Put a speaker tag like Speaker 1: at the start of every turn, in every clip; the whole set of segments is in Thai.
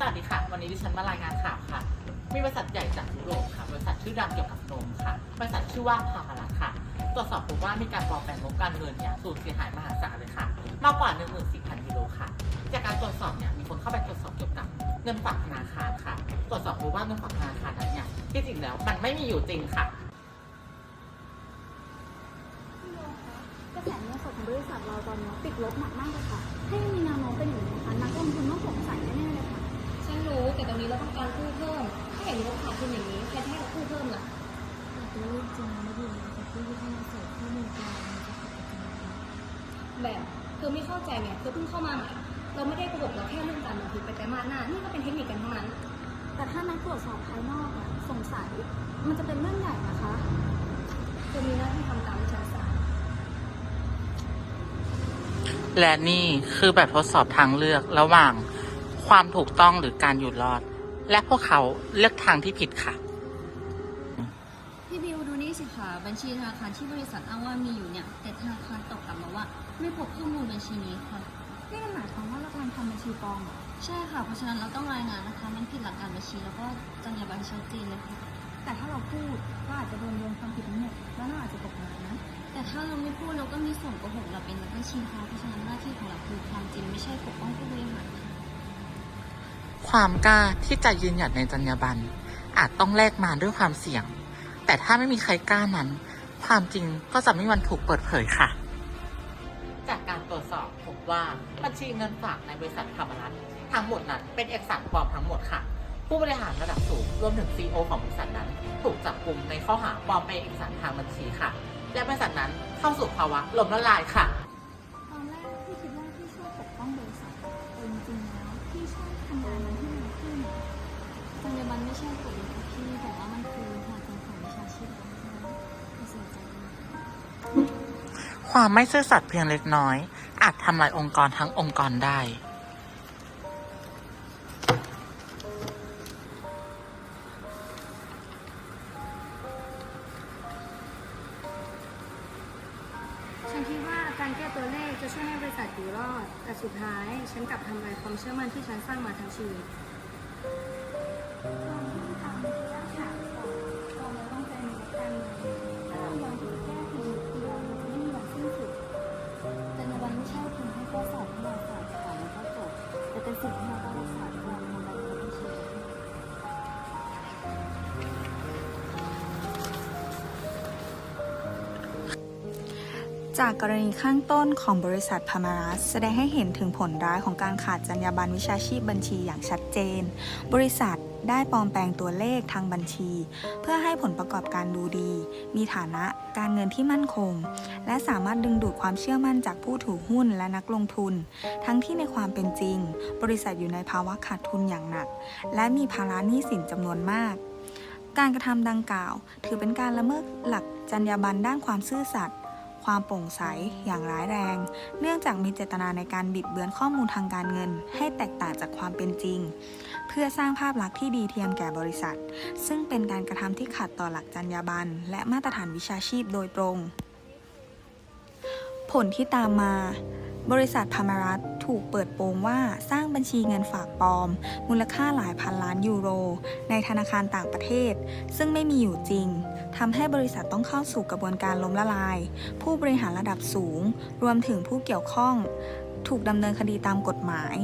Speaker 1: สวัสดีค่ะ วันนี้ดิฉันมารายงานข่าวค่ะ มีบริษัทใหญ่จากยุโรปค่ะ บริษัทชื่อดังเกี่ยวกับนมค่ะ บริษัทชื่อว่าพามารัตค่ะ ตรวจสอบพบว่ามีการปลอมแปลงงบการเงินเนี่ยสูญเสียหายมหาศาลเลยค่ะ มากกว่า 14,000กิโลค่ะ จากการตรวจสอบเนี่ย มีคนเข้าไปตรวจสอบเกี่ยวกับเงินฝากธนาคารค่ะ ตรวจสอบพบว่าเงินฝากธนาคารนั้นเนี่ย ที่จริงแล้วมันไม่มีอยู่จริงค่ะ
Speaker 2: พี่โยคะกระแสเงินสดของบริษัทเราตอนนี้ติดลบหนักมากเลยค่ะถ้ายังมีแนวโน้มเป็นอย่างนี้นะคะนักลงทุนต้องสงสัยแน่ๆเลยค่ะ
Speaker 3: ฉันรู้แต่ตอนนี้เราต้องการกู้เพิ่ม ถ้าเห็นงบขาดทุนอย่างนี้ใครจะให้เรากู้เพิ่มล่ะ
Speaker 4: แต่ตัวเลขจริงไม่ดีแต่ที่ที่ให้เสร์ฟข้อมูลกลางมันจะขัดกับจริง
Speaker 3: แบบเธอไม่เข้าใจไงเธอเพิ่งเข้ามาใหม่เราไม่ได้โกหกเราแค่เรื่องการลงทุนไปแต่มาหน้า นี่ก็เป็นเทคนิคกันทั้งนั้น
Speaker 2: แต่ถ้านักตรวจสอบภายนอกอะสงสัยมันจะเป็นเรื่องใหญ่นะคะ
Speaker 3: เธอมีหน้าที่ทำตามที่ฉันสั่ง
Speaker 1: และนี่คือแบบทดสอบทางเลือกระหว่าง ความถูกต้องหรือการอยู่รอด และพวกเขาเลือกทางที่ผิดค่ะ
Speaker 4: พี่บิวดูนี่สิคะบัญชีธนาคารที่บริษัทอ้างว่ามีอยู่เนี่ย แต่ธนาคารตอบกลับมาว่า ไม่พบข้อมูลบัญชีนี้ค่ะ
Speaker 2: นี่มันหมายความว่าเรากำลังทำบัญชีปลอมเหรอ
Speaker 4: ใช่ค่ะ เพราะฉะนั้นเราต้องรายงานนะคะ มันผิดหลักการบัญชีแล้วก็จรรยาบรรณชัดเจนเลยค่ะ
Speaker 2: แต่ถ้าเราพูดก็อาจจะโดนโยงความผิดทั้งหมดแล้วเราอาจจะตกงานนะ
Speaker 4: แต่ถ้าเราไม่พูดเราก็มีส่วนโกหกเราเป็น ความก
Speaker 1: ล้าที่จะยืนหยัดในจรรยาบรรณอาจต้องแลกมาด้วยความเสี่ยง แต่ถ้าไม่มีใครกล้านั้น ความจริงก็จะไม่มีวันถูกเปิดเผยค่ะ จากการตรวจสอบพบว่าบัญชีเงินฝากในบริษัทธรรมรัฐทั้งหมดนั้นเป็นเอกสารปลอมทั้งหมดค่ะ ผู้บริหารระดับสูงรวมถึง CEO ของบริษัทนั้น ถูกจับกลุ่มในข้อหาปลอมแปลงเอกสารทางบัญชีค่ะ และบริษัทนั้นเข้าสู่ภาวะล้มละลายค่ะ
Speaker 2: ความ
Speaker 4: ไม่
Speaker 1: ซื่อสัตย์เพียงเล็กน้อย อาจทำลายองค์กรทั้งองค์กรได้
Speaker 2: ฉันคิดว่าการแก้ตัวเลขจะช่วยให้บริษัทอยู่รอด แต่สุดท้ายฉันกลับทำลายความเชื่อมั่นที่ฉันสร้างมาทั้งชีวิต เราต้องทำที่รากฐานก่อนเราไม่ต้องเป็นนักการเมืองถ้าเรายอมถูกแก้เพียง สิ่
Speaker 4: งที่เราต้องรักษาเป็นวันในวันที่ชีวิต
Speaker 5: จากกรณีข้างต้นของบริษัทพามารัสแสดงให้เห็นถึงผลร้ายของการขาดจรรยาบรรณวิชาชีพบัญชีอย่างชัดเจน บริษัท ได้ปลอมแปลงตัวเลขทางบัญชี เพื่อให้ผลประกอบการดูดี มีฐานะการเงินที่มั่นคง และสามารถดึงดูดความเชื่อมั่นจากผู้ถือหุ้นและนักลงทุน ทั้งที่ในความเป็นจริง บริษัทอยู่ในภาวะขาดทุนอย่างหนัก และมีภาระหนี้สินจำนวนมาก การกระทำดังกล่าว ถือเป็นการละเมิดหลักจรรยาบรรณด้านความซื่อสัตย์ความโปร่งใสอย่างร้ายแรง เนื่องจากมีเจตนาในการบิดเบือนข้อมูลทางการเงิน ให้แตกต่างจากความเป็นจริง เพื่อสร้างภาพลักษณ์ที่ดีเทียมแก่บริษัท ซึ่งเป็นการกระทำที่ขัดต่อหลักจรรยาบรรณและมาตรฐานวิชาชีพโดยตรง ผลที่ตามมา บริษัทพามารัตถูกเปิดโปงว่าสร้างบัญชีเงินฝากปลอม มูลค่าหลายพันล้านยูโร ในธนาคารต่างประเทศ ซึ่งไม่มีอยู่จริงทำให้บริษัทต้องเข้าสู่กระบวนการล้มละลาย ผู้บริหารระดับสูง รวมถึงผู้เกี่ยวข้อง ถูกดำเนินคดีตามกฎหมาย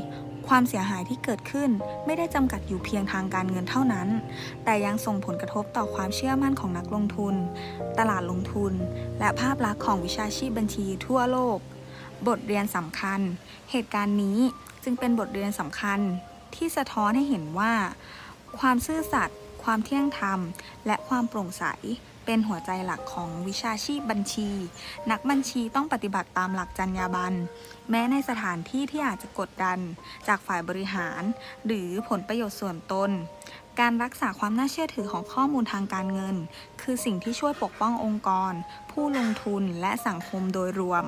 Speaker 5: ความเสียหายที่เกิดขึ้นไม่ได้จำกัดอยู่เพียงทางการเงินเท่านั้น แต่ยังส่งผลกระทบต่อความเชื่อมั่นของนักลงทุน ตลาดลงทุน และภาพลักษณ์ของวิชาชีพบัญชีทั่วโลก บทเรียนสำคัญ เหตุการณ์นี้จึงเป็นบทเรียนสำคัญ ที่สะท้อนให้เห็นว่า ความซื่อสัตย์ความเที่ยงธรรม และความโปร่งใส เป็นหัวใจหลักของวิชาชีพบัญชี นักบัญชีต้องปฏิบัติตามหลักจรรยาบรรณแม้ในสถานที่ที่อาจจะกดดัน จากฝ่ายบริหาร หรือผลประโยชน์ส่วนตน การรักษาความน่าเชื่อถือของข้อมูลทางการเงิน คือสิ่งที่ช่วยปกป้ององค์กร ผู้ลงทุนและสังคมโดยรวม